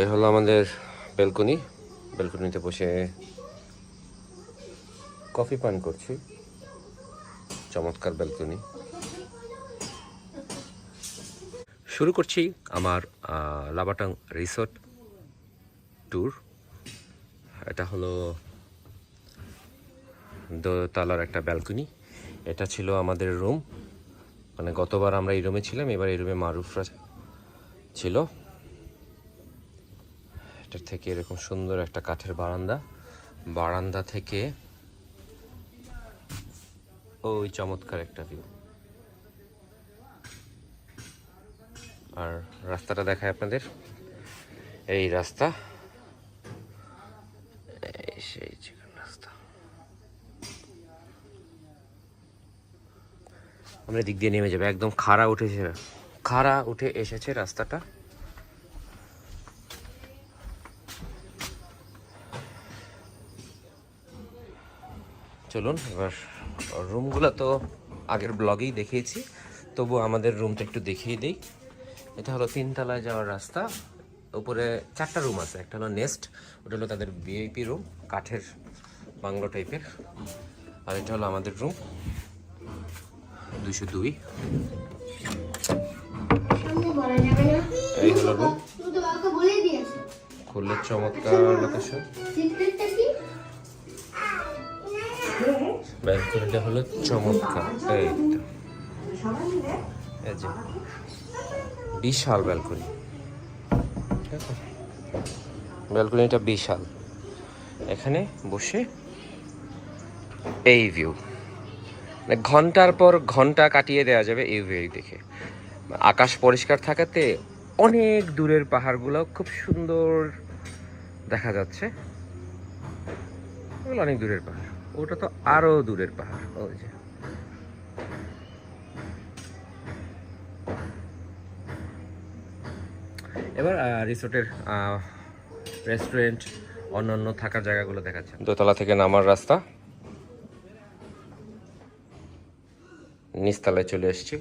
এই হলো আমাদের বেলকনি বেলকনিতে বসে কফি পান করছি। চমৎকার বেলকনি শুরু করছি আমার লাবাটাং রিসোর্ট ট্যুর এটা হলো দোতলার একটা ব্যালকনি এটা ছিল আমাদের রুম মানে গতবার আমরা এই রুমে ছিলাম, এবার এই রুমে মারুফরা ছিল। এটার থেকে এরকম সুন্দর একটা কাঠের বারান্দা। বারান্দা থেকে ওই চমৎকার একটা ভিউ আর রাস্তাটা দেখায় আপনাদের। এই রাস্তা। সেই রাস্তা। আমরা দিক দিয়ে নেমে যাবে। একদম খাড়া উঠেছে খাড়া উঠে এসেছে রাস্তাটা। চলুন, এবার রুমগুলো তো আগের ব্লগেই দেখিয়েছি তবু আমাদের রুমটা একটু দেখিয়ে দিই। এটা হলো তিনতলায় যাওয়ার রাস্তা, উপরে চারটা রুম আছে, একটা হলো নেস্ট ওটা হলো তাদের ভিআইপি রুম কাঠের বাংলো টাইপের আর এটা হলো আমাদের রুম দুইশো দুই। রুম খুললে চমৎকার লোকেশন ব্যালকনিটা হলো চমৎকার। এই যে, বিশাল ব্যালকনি। ব্যালকনিটা বিশাল। এখানে বসে এই ভিউ মানে ঘণ্টার পর ঘণ্টা কাটিয়ে দেওয়া যাবে এই ভিউ দেখে। আকাশ পরিষ্কার থাকাতে অনেক দূরের পাহাড়গুলো খুব সুন্দর দেখা যাচ্ছে। অনেক দূরের পাহাড়। ওটা তো আরও দূরের পাহাড়, ওই যে। এবার রিসোর্টের রেস্টুরেন্ট অন্যান্য থাকার জায়গাগুলো দেখাচ্ছে দোতলা থেকে নামার রাস্তা। নিচতলায় চলে এসেছি।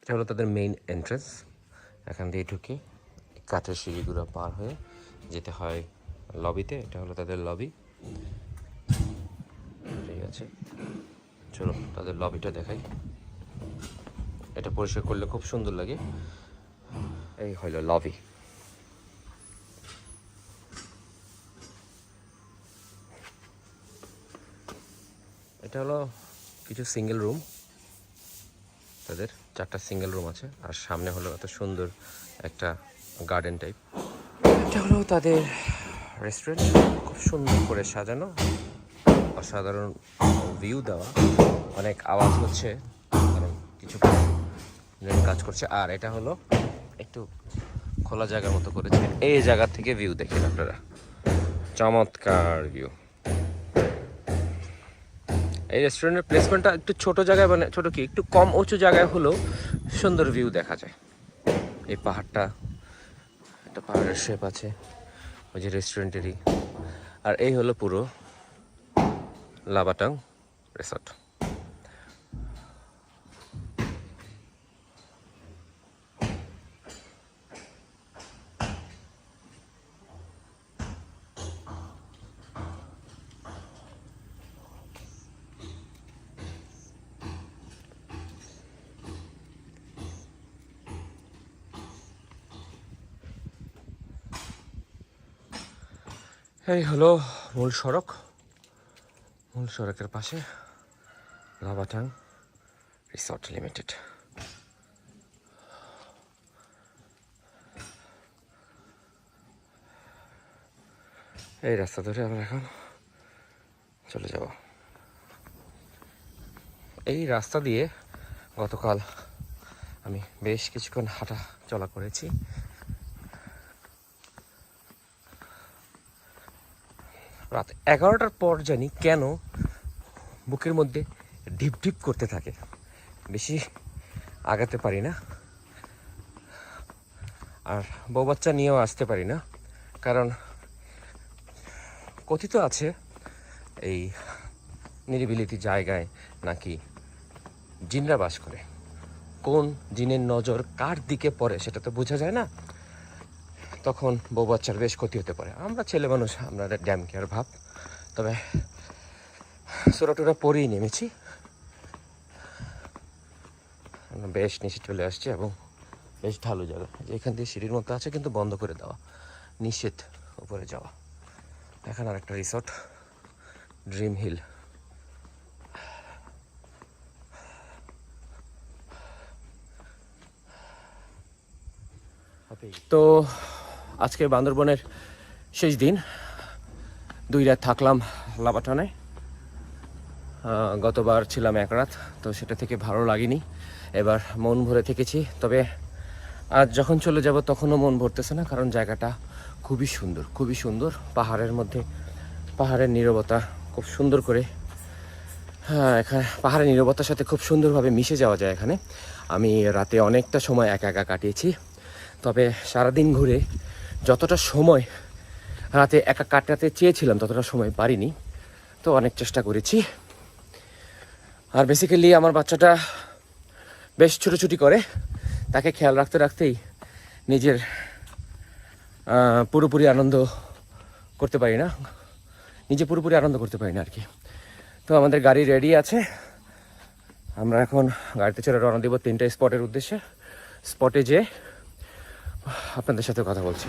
এটা হলো তাদের মেইন এন্ট্রেন্স এখান দিয়ে ঢুকে। কাঠের সিঁড়িগুলো পার হয়ে যেতে হয় লবিতে এটা হলো তাদের লবি আছে। চলো তাদের লবিটা দেখাই। এটা পরিষ্কার করলে খুব সুন্দর লাগে। এই হইল লবি এটা হলো কিছু সিঙ্গেল রুম তাদের চারটা সিঙ্গেল রুম আছে। আর সামনে হলো এত সুন্দর একটা গার্ডেন টাইপ এটা হলো তাদের রেস্টুরেন্ট খুব সুন্দর করে সাজানো। অসাধারণ ভিউ দেওয়া। অনেক আওয়াজ হচ্ছে কারণ কিছু কাজ করছে। আর এটা হলো একটু খোলা জায়গার মতো করেছে। এই জায়গা থেকে ভিউ দেখেন আপনারা। চমৎকার ভিউ এই রেস্টুরেন্টের প্লেসমেন্টটা একটু ছোট জায়গায় মানে ছোট কি, একটু কম উঁচু জায়গায় হলেও সুন্দর ভিউ দেখা যায়। এই পাহাড়টা, একটা পাহাড়ের শেপ আছে। ওই যে রেস্টুরেন্টেরই আর এই হলো পুরো লাবাটাং রিসর্ট এই হলো মূল সড়ক মূল সড়কের পাশে লাবাটাং রিসর্ট লিমিটেড। এই রাস্তা ধরে আমরা এখন চলে যাব। এই রাস্তা দিয়ে গতকাল আমি বেশ কিছুক্ষণ হাঁটা চলা করেছি। রাত এগারোটার পর জানি কেন বুকের মধ্যে ঢিপ ঢিপ করতে থাকে। বেশি আগাতে পারি না। আর বউ বাচ্চা নিয়েও আসতে পারি না। কারণ কথিত আছে এই নিরিবিলিতি জায়গায় নাকি জিনরা বাস করে। কোন জিনের নজর কার দিকে পড়ে সেটা তো বোঝা যায় না। তখন বউ বাচ্চার বেশ ক্ষতি হতে পারে। আমরা ছেলে মানুষ আমরা ড্যাম কেয়ার ভাব। তবে সোরাটুরা পরেই নেমেছি। বেশ নিচে চলে আসছি এবং বেশ ঢালু জায়গা। এখান দিয়ে সিঁড়ির মতো আছে কিন্তু বন্ধ করে দেওয়া। নিষেধ উপরে যাওয়া। এখানে আর একটা রিসর্ট ড্রিম হিল তো আজকে বান্দরবনের শেষ দিন। দুই রাত থাকলাম লাবাটনে। গতবার ছিলাম এক রাত, তো সেটা থেকে ভালো লাগেনি। এবার মন ভরে থেকেছি। তবে আজ যখন চলে যাব তখনও মন ভরতেছে না, কারণ জায়গাটা খুবই সুন্দর খুবই সুন্দর। পাহাড়ের মধ্যে, পাহাড়ের নীরবতা খুব সুন্দর করে হ্যাঁ এখানে পাহাড়ের নীরবতার সাথে খুব সুন্দরভাবে মিশে যাওয়া যায় এখানে। আমি রাতে অনেকটা সময় একা একা কাটিয়েছি। তবে সারাদিন ঘুরে যতটা সময় রাতে একা কাটাতে চেয়েছিলাম, ততটা সময় পারিনি। তো অনেক চেষ্টা করেছি। আর বেসিক্যালি আমার বাচ্চাটা বেশ ছুটোছুটি করে। তাকে খেয়াল রাখতে রাখতেই নিজের পুরোপুরি আনন্দ করতে পারি না। নিজে পুরোপুরি আনন্দ করতে পারি না আর কি। তো আমাদের গাড়ি রেডি আছে। আমরা এখন গাড়িতে চড়ে রওনা দেবো তিনটা স্পটের উদ্দেশ্যে। স্পটে যেয়ে আপনাদের সাথে কথা বলছি।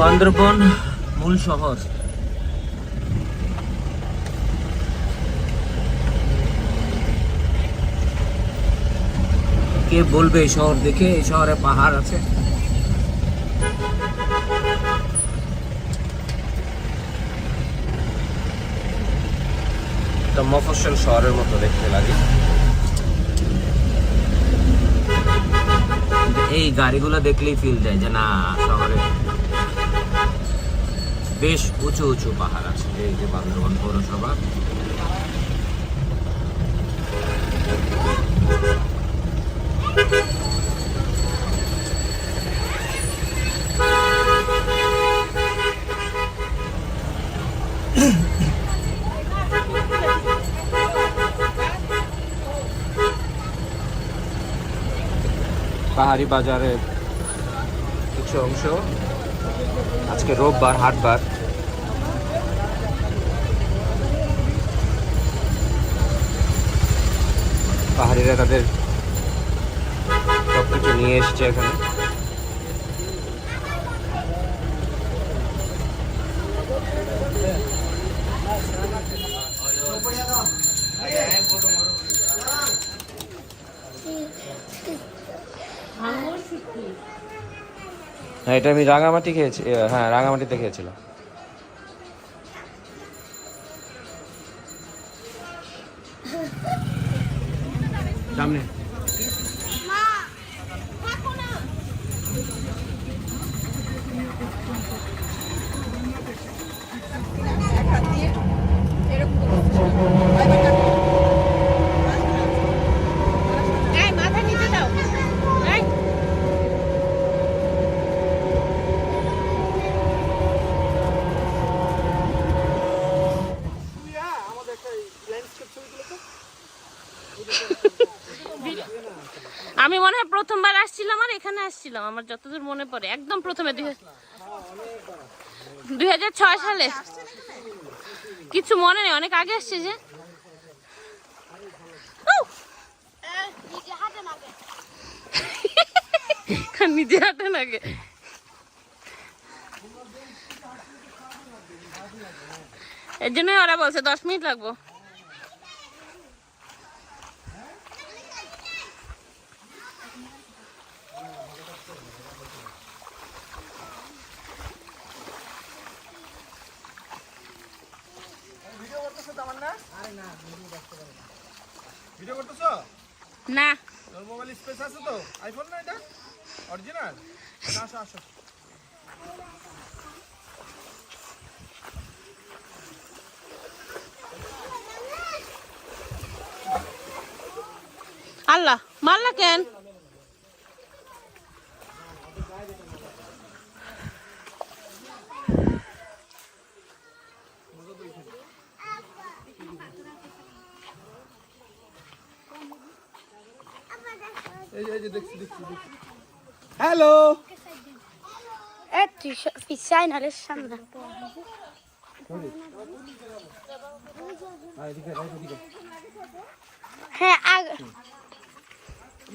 বান্দরবন মূল শহর। কে বলবে এই শহর দেখে? এই শহরে পাহাড় আছে। একটা মফস্বল শহরের মতো দেখতে লাগে। এই গাড়িগুলো দেখলেই ফিল দেয় যে না, শহরে বেশ উঁচু উঁচু পাহাড় আছে। এই যে বান্দরবান পৌরসভা। পাহাড়ি বাজারের কিছু অংশ। আজকে রোববার, হাটবার। পাহাড়িরা তাদের সব কিছু নিয়ে এসছে এখানে। হ্যাঁ এটা আমি রাঙামাটি খেয়েছি হ্যাঁ রাঙামাটিতে খেয়েছিলাম সামনে এই মাথা নিচে দাও এই আমি মনে হয় প্রথমবার আসছিলাম আর এখানে আসছিলাম, আমার যতদূর মনে পড়ে। একদম প্রথমে দুই হাজার ছয় সালে। কিছু মনে নেই, অনেক আগে আসছে যে! নিজে হাঁটে নাকি এর জন্যই ওরা বলছে, দশ মিনিট লাগবো। ভিডিও করতেছো? না। তোর মোবাইল স্পেস আছে তো? আইফোন না এটা? অরিজিনাল আসো আসো। আল্লাহ মাল্লা কেন এই যে এই যে দেখছি দেখছি দেখছি হ্যালো। এ তুই পিছাই নালে সামনে। হ্যাঁ আগ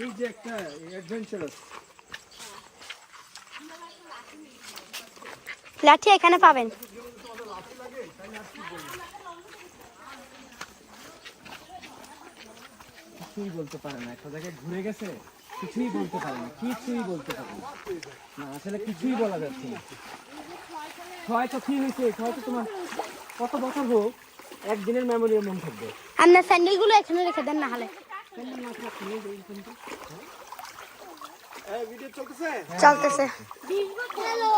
এই যে একটা অ্যাডভেঞ্চারাস লাঠি এখানে পাবেন। কিছুই বলতে পারে না একটা জায়গায় ঘুরে গেছে। কিছুই বলতে পারে না কিছুই বলতে পারে না না আসলে কিছুই বলা যাচ্ছে না। ছয় তো কি হয়েছে ছয় তো তোমার কত বছর হোক একদিনের মেমোরি মন থাকবে। আপনার স্যান্ডেলগুলো এখানে রেখে দেন না হলে। চলতেছে? হ্যালো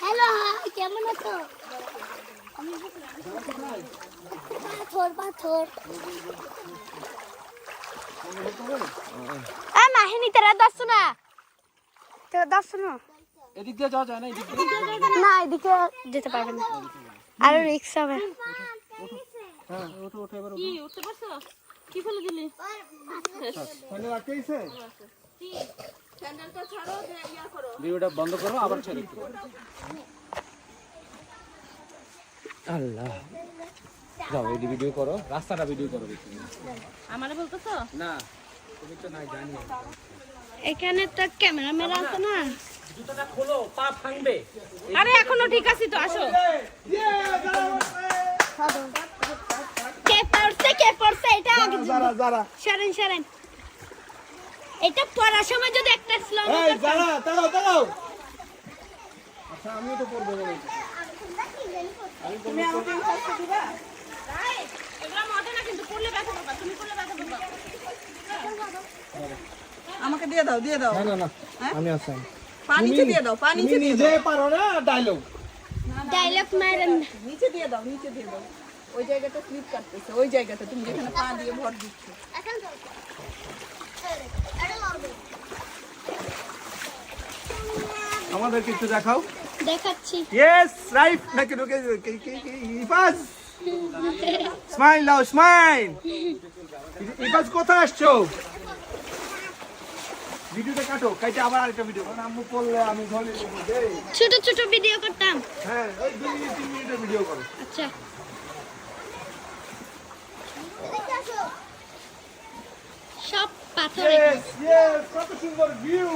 হ্যালো কেমন আছো? পাথর পাথর। আ মাহিনী তেরা দশ না। তেরা দশ না। এদিক দিয়ে যাওয়া যায় না এদিক দিয়ে? না এদিকে যেতে পারবেন না। আরও রিক্স হবে। হ্যাঁ ওঠো ওঠো এবার কি উঠতে পারছ? কি ফেলে দিলি? ফোনে রাখতেইছে স্যান্ডেলটা ছাড়ো ইয়া করো। ভিডিওটা বন্ধ করো আবার ছেড়ে আল্লাহ। যাও এই ভিডিও করো। রাস্তাটা ভিডিও করো দেখি। আমারে বলতেছো? না তুমি তো নাই জানি। এখানে তো ক্যামেরাম্যান আছে না। জুতোটা খোলো পা ভাঙবে। আরে এখনও ঠিক আছে তো আসো। কে পড়ছে কে পড়ছে এটা আগে যারা যারা সরেন সরেন। এটা পড়ার সময় যদি একটা স্লো এই যারা দাঁড়াও দাঁড়াও আচ্ছা আমিও তো পড়ব বলেছি এগুলো মজা না কিন্তু পড়লে ব্যথা পাবা তুমি পড়লে ব্যথা পাবা আমাকে দিয়ে দাও দিয়ে দাও। না না না আমি আছি পা দিয়ে দাও পা তুমি নিচে দিয়ে নিজে পারো না ডায়লগ ডায়লগ মারেন নিচে দিয়ে দাও নিচে দিয়ে দাও। ওই জায়গাটা স্লিপ কাটতেছে ওই জায়গাটা তুমি যেখানে পা দিয়ে ভর দিচ্ছ। আমাদের কিছু দেখাও। দেখাচ্ছি। ইয়েস রাইট নাকি ঢুকে ইফাজ? স্মাইল দাও স্মাইল ইফাজ কোথায় আসছো? ভিডিওটা কাটো কাইটা আবার আরেকটা ভিডিও। কারণ আম্মু পড়লে আমি দেই। ছোট ছোট ভিডিও করতাম। হ্যাঁ ওই দুই মিনিট তিন মিনিটের ভিডিও করো। আচ্ছা। সব পাথর কত সুন্দর ভিউ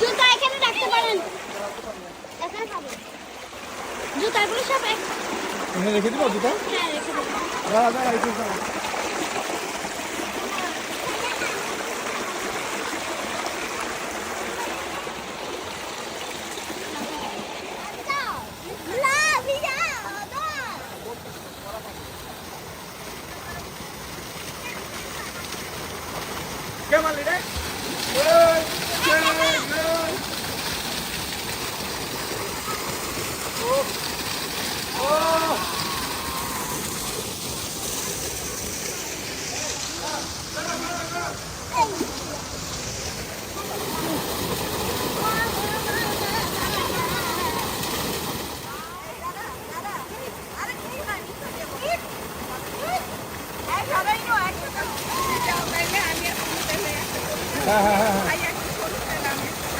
জুতা এখানে রাখতে পারেন। জুতাগুলো সব এখানে রেখে দিব জুতা? হ্যাঁ রেখে দেবো। দাঁড়া দাঁড়া একটু দাঁড়া। কে মারলি রে এই, এই, এই।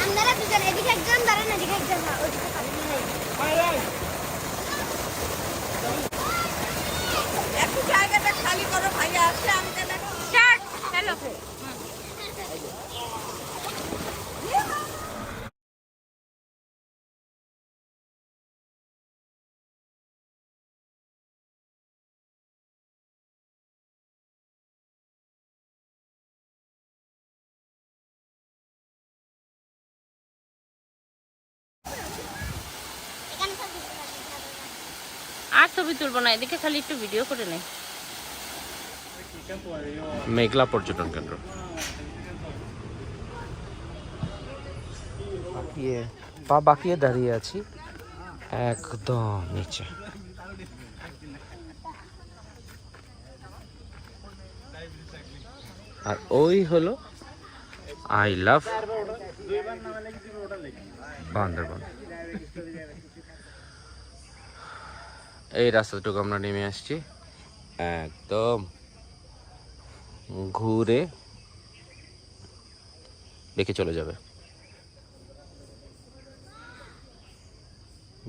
আপনারা দুজন এদিকে একজন দাঁড়ান এদিকে একজন হ্যাঁ, ওদিকে খালি নেই। একটু জায়গাটা খালি করো ভাইয়া আসছে আমি তাহলে স্টার্ট হ্যালো এখানে সব দিতে পারেন। আর ছবি তুলবো না এদিকে খালি একটু ভিডিও করে নেই। মেঘলা পর্যটন কেন্দ্র। পা বাকিয়ে দাঁড়িয়ে আছি। একদম নিচে। আর ওই হলো আই লাভ বান্দরবান। এই রাস্তাটুকু আমরা নেমে আসছি। একদম ঘুরে বেঁকে চলে যাবে।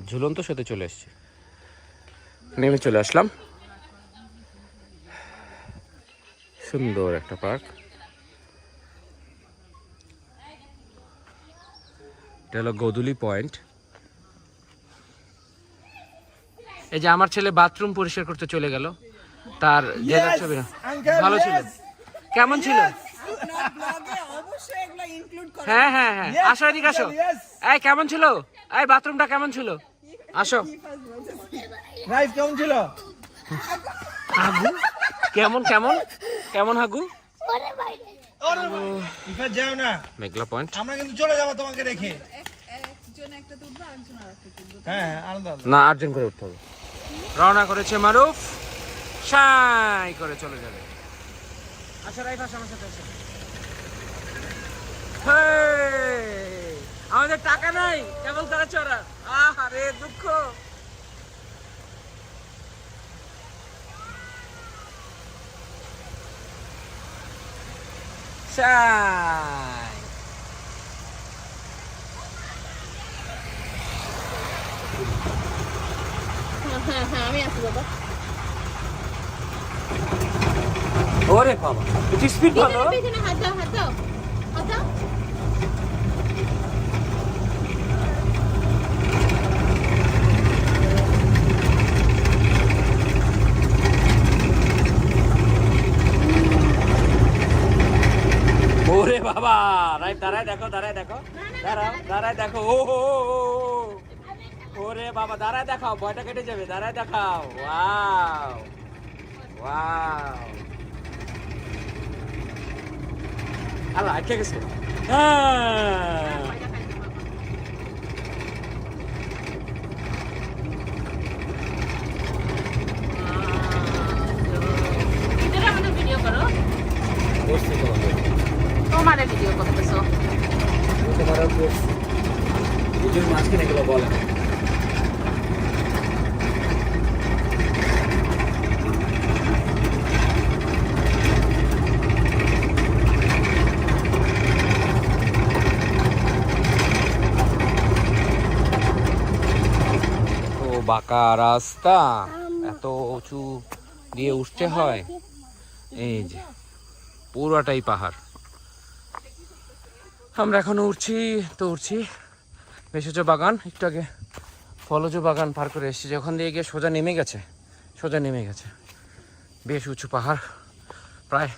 ঝুলন্ত সাথে চলে এসছি। নেমে চলে আসলাম। সুন্দর একটা পার্ক। এটা হলো গদুলি পয়েন্ট। এই যে আমার ছেলে বাথরুম পরিষ্কার করতে চলে গেল। তার জেলার ছবি ভালো ছিল। কেমন ছিল? ব্লগে অবশ্যই এগুলো ইনক্লুড করো হ্যাঁ হ্যাঁ। হ্যাঁ আসো এদিকে আসো। এই কেমন ছিল? এই বাথরুমটা কেমন ছিল? আসো। রাইস কেমন ছিল? হাগু? কেমন কেমন? কেমন হাগু? যাও না। মেঘলা পয়েন্ট আমরা কিন্তু চলে যাব তোমাকে রেখে। হ্যাঁ হ্যাঁ আলাদা না আর্জেন্ট করে উঠতে হবে। রওনা করেছে মারুফ। সাই করে চলে যাবে। আচ্ছা রাইফ আসো আমার সাথে আসো আমাদের টাকা নাই। কেবল তারা চড়া। আরে দুঃখ। সাই। হ্যাঁ হ্যাঁ আমি আছি বাবা। ওরে বাবা একটু স্পিড ভালো? পিছনে হাত দাও হাত দাও হাত দাও। ওরে বাবা রাইট দাঁড়ায় দেখো দাঁড়ায় দেখো। দাঁড়াও দাঁড়ায় দেখো। ও হো। ওরে বাবা দাঁড়ায় দেখাও ভয়টা কেটে যাবে দাঁড়ায় দেখাও। Wow wow. আল্লাহ কে গেছে। তোমার ভিডিও করতেছো। তোমার ভিডিওর মাঝখানে গেলে বলে। বাঁকা রাস্তা। এত উঁচু দিয়ে উঠতে হয়। এই যে, পুরোটাই পাহাড়। আমরা এখন উঠছি, তো উঠছি। ভেষজ বাগান, একটু আগে ফলজ বাগান পার করে এসেছি। যখন দিয়ে গিয়ে সোজা নেমে গেছে, সোজা নেমে গেছে। বেশ উঁচু পাহাড়, প্রায়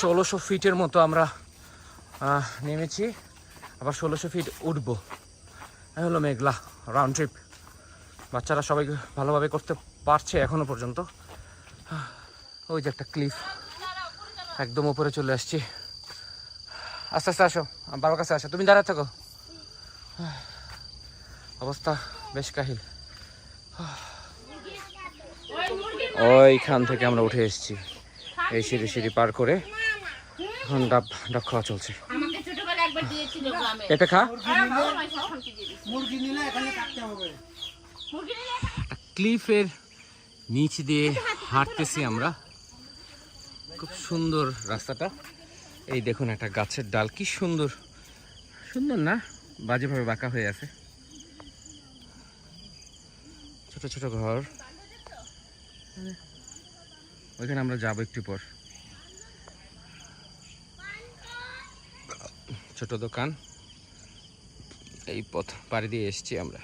ষোলোশো ফিটের মতো আমরা নেমেছি। আবার ষোলোশো ফিট উঠবো। হলো মেঘলা রাউন্ড ট্রিপ বাচ্চারা সবাই ভালোভাবে করতে পারছে এখনও পর্যন্ত। ওই যে একটা ক্লিফ একদম উপরে চলে আসছি। আস্তে আস্তে আসো বাবার কাছে আসো। তুমি দাঁড়া থাকো। অবস্থা বেশ কাহিল। ওইখান থেকে আমরা উঠে এসেছি। এই সিঁড়ি সিঁড়ি পার করে এখন ডাব ডাব খাওয়া চলছে। আমাকে ছোটবেলায় একবার দিয়েছিল গ্রামে। এটা খা। মুরগি নিলে ক্লিফের নিচ দিয়ে হাঁটতেছি আমরা। খুব সুন্দর রাস্তাটা। এই দেখুন একটা গাছের ডাল, কি সুন্দর। সুন্দর না? বাজেভাবে বাঁকা হয়ে আছে। ছোট ছোট ঘর। ওইখানে আমরা যাব একটু পর। ছোট দোকান। এই পথ পাড়ি দিয়ে এসছি আমরা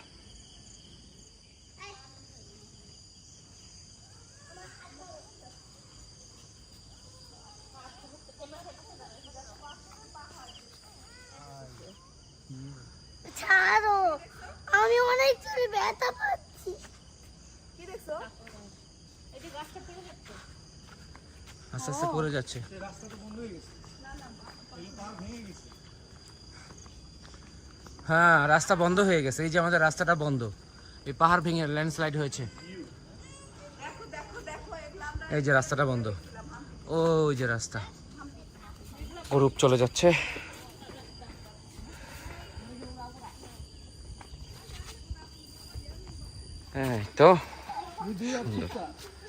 ছাড়ো আমি অনেক জোরে ব্যথা পাচ্ছি কি দেখছ আস্তে আস্তে পড়ে যাচ্ছে। হ্যাঁ রাস্তা বন্ধ হয়ে গেছে। এই যে আমাদের রাস্তাটা বন্ধ। এই পাহাড় ভেঙে ল্যান্ডস্লাইড হয়েছে। এই যে রাস্তাটা বন্ধ। ওই যে রাস্তা। গ্রুপ চলে যাচ্ছে। হ্যাঁ তো।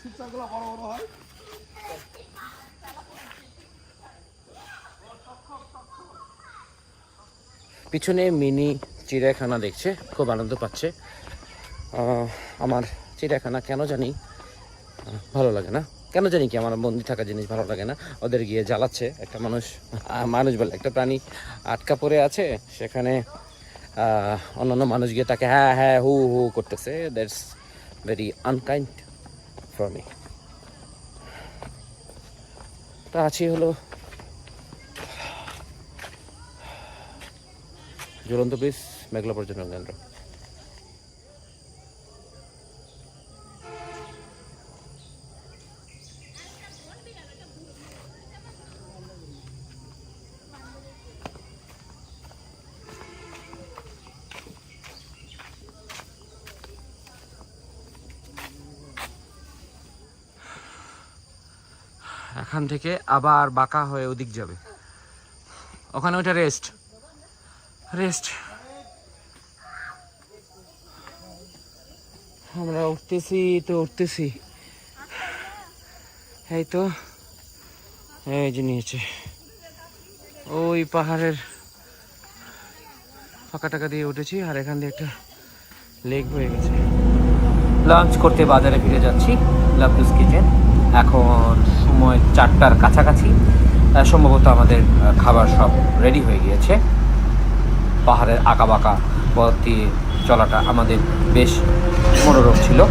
সুন্দর পিছনে মিনি চিড়িয়াখানা দেখছে, খুব আনন্দ পাচ্ছে। আমার চিড়িয়াখানা কেন জানি ভালো লাগে না। কেন জানি কি আমার বন্দি থাকা জিনিস ভালো লাগে না। ওদের গিয়ে জ্বালাচ্ছে একটা মানুষ মানুষ বলে, একটা প্রাণী আটকা পড়ে আছে। সেখানে অন্যান্য মানুষ গিয়ে তাকে হ্যাঁ হ্যাঁ হু হু করতেছে। That's very unkind for me তা আছি হলো ঝুলন্ত ব্রিজ মেঘলা পর্যটন কেন্দ্র। এখান থেকে আবার বাঁকা হয়ে ওদিক যাবে। ওখানে ওটা রেস্ট রেস্ট। আমরা উঠতেছি তো উঠতেছি। এই তো, এই যে নিয়েছে। ওই পাহাড়ের ফাঁকা টাকা দিয়ে উঠেছি আর এখান দিয়ে একটা লেক হয়ে গেছে। লাঞ্চ করতে বাজারে ফিরে যাচ্ছি লাভলুস কিচেন। এখন সময় চারটার কাছাকাছি। সম্ভবত আমাদের খাবার সব রেডি হয়ে গিয়েছে। পাহাড়ের আঁকা বাঁকা পথ দিয়ে চলাটা আমাদের বেশ মনোরম ছিল।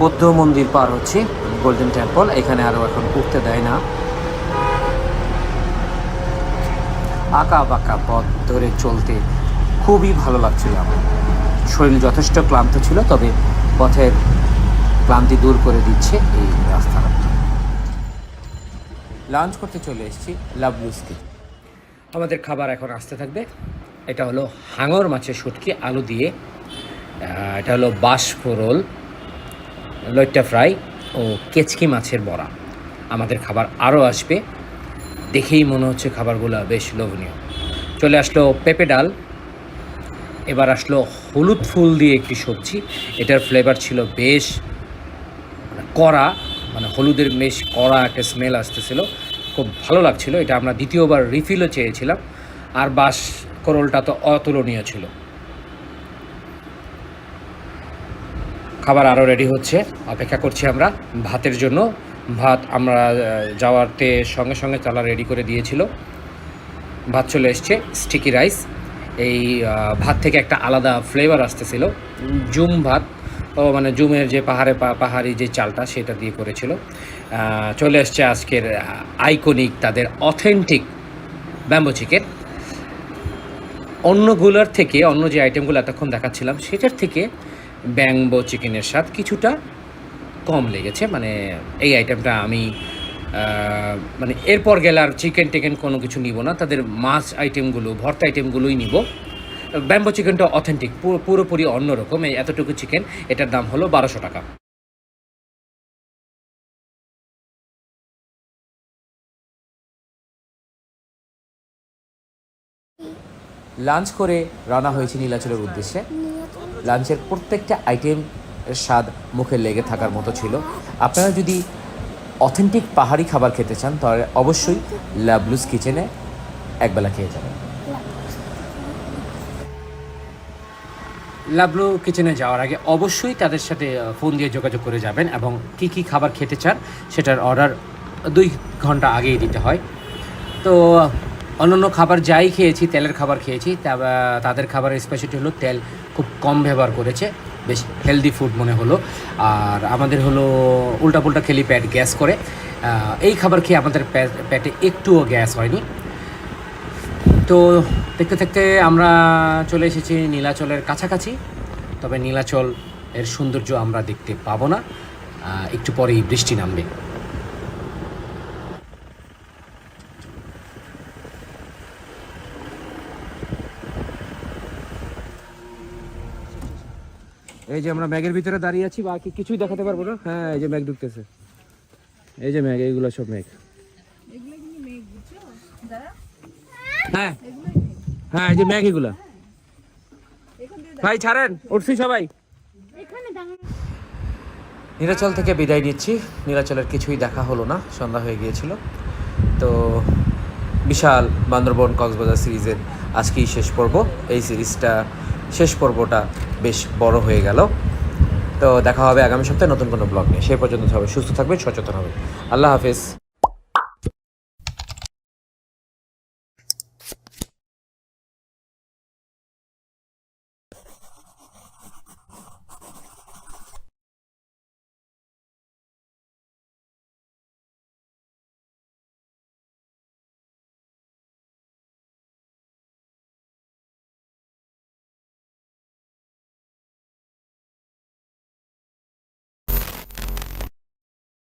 বৌদ্ধ মন্দির পার হচ্ছে গোল্ডেন টেম্পল এখানে আরও এখন উঠতে দেয় না। আঁকা বাঁকা পথ ধরে চলতে খুবই ভালো লাগছিল আমার। শরীর যথেষ্ট ক্লান্ত ছিল, তবে পথের ক্লান্তি দূর করে দিচ্ছে এই রাস্তা। লাঞ্চ করতে চলে এসেছি লাভলুসকে আমাদের খাবার এখন আসতে থাকবে। এটা হলো হাঙর মাছের শুটকি, আলু দিয়ে। এটা হলো বাষ্পরোল লইট্টা ফ্রাই ও কেচকি মাছের বড়া। আমাদের খাবার আরও আসবে। দেখেই মনে হচ্ছে খাবারগুলো বেশ লোভনীয়। চলে আসলো পেঁপে ডাল, এবার আসলো হলুদ ফুল দিয়ে একটি সবজি। এটার ফ্লেভার ছিল বেশ মানে কড়া মানে হলুদের বেশ কড়া একটা স্মেল আসতেছিল। খুব ভালো লাগছিল। এটা আমরা দ্বিতীয়বার রিফিলও চেয়েছিলাম। আর বাস করলটা তো অতুলনীয় ছিল। খাবার আরও রেডি হচ্ছে। অপেক্ষা করছি আমরা ভাতের জন্য। ভাত আমরা যাওয়ারতে সঙ্গে সঙ্গে চালা রেডি করে দিয়েছিল। ভাত চলে এসছে স্টিকি রাইস এই ভাত থেকে একটা আলাদা ফ্লেভার আসতেছিল। জুম ভাত, ও মানে জুমের যে পাহাড়ে পাহাড়ি যে চালটা সেটা দিয়ে করেছিল। চলে এসছে আজকের আইকনিক তাদের অথেন্টিক ব্যাম্বো চিকেন অন্যগুলোর থেকে, অন্য যে আইটেমগুলো এতক্ষণ দেখাচ্ছিলাম, সেটার থেকে ব্যাম্বো চিকেনের স্বাদ কিছুটা কম লেগেছে মানে এই আইটেমটা আমি মানে এরপর গেলে আর চিকেন টিকেন কোনো কিছু নিব না, তাদের মাছ আইটেমগুলো ভর্তা আইটেমগুলোই নিব। ব্যাম্বো চিকেনটা অথেন্টিক পুরোপুরি অন্যরকম এই এতটুকু চিকেন এটার দাম হলো বারোশো টাকা। লাঞ্চ করে রান্না হয়েছে নীলাচলের উদ্দেশ্যে। লাঞ্চের প্রত্যেকটা আইটেম স্বাদ মুখে লেগে থাকার মতো ছিল। আপনারা যদি অথেন্টিক পাহাড়ি খাবার খেতে চান, তাহলে অবশ্যই লাবলুস কিচেনে একবেলা খেয়ে যাবেন। লাবলু কিচেনে যাওয়ার আগে অবশ্যই তাদের সাথে ফোন দিয়ে যোগাযোগ করে যাবেন এবং কি কি খাবার খেতে চান সেটার অর্ডার দুই ঘণ্টা আগেই দিতে হয়। তো অন্যান্য খাবার যাই খেয়েছি, তেলের খাবার খেয়েছি তাদের খাবারের স্পেশালিটি হলো তেল খুব কম ব্যবহার করেছে। বেশ হেলদি ফুড মনে হলো। আর আমাদের হলো উল্টাপুল্টা খেলি প্যাট গ্যাস করে। এই খাবার খেয়ে আমাদের প্যাটে একটুও গ্যাস হয়নি। তো দেখতে দেখতে আমরা চলে এসেছি নীলাচলের কাছাকাছি। তবে নীলাচল এর সৌন্দর্য আমরা দেখতে পাবো না। একটু পরেই বৃষ্টি নামবে। এই যে আমরা ম্যাগের ভিতরে দাঁড়িয়ে আছি, বাকি কিছুই দেখাতে পারব না। হ্যাঁ এই যে ম্যাগ ঢুকতেছে। এই যে ম্যাগ, এইগুলো সব ম্যাগ। হ্যাঁ। হ্যাঁ এই যে ম্যাগ এগুলা। ভাই, ছাড়েন, উঠছি সবাই। নীলাচল থেকে বিদায় নিচ্ছি। নীলাচলের কিছুই দেখা হলো না, সন্ধ্যা হয়ে গিয়েছিল। তো বিশাল বান্দরবন কক্সবাজার সিরিজের আজকেই শেষ পর্ব। এই সিরিজটা শেষ পর্বটা বেশ বড় হয়ে গেল। তো দেখা হবে আগামী সপ্তাহে নতুন কোনো ব্লগ নিয়ে। সে পর্যন্ত সবাই সুস্থ থাকবে সচেতন হবে আল্লাহ হাফেজ।